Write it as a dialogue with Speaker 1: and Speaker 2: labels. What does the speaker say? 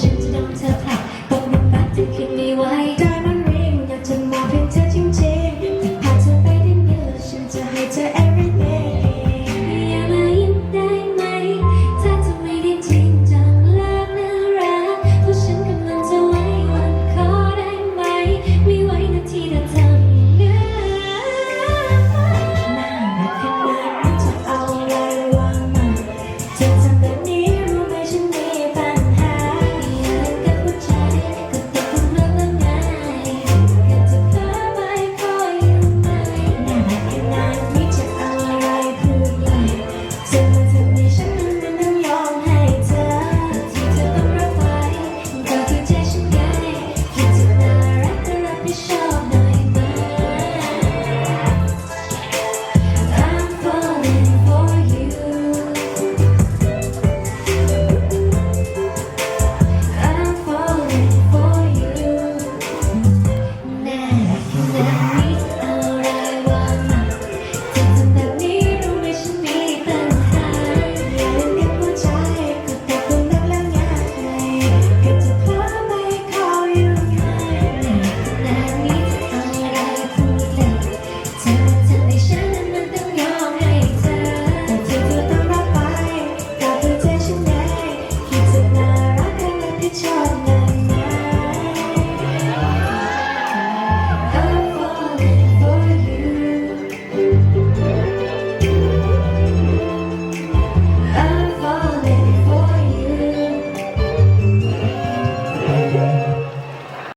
Speaker 1: ฉันจะโดนเธอผลัก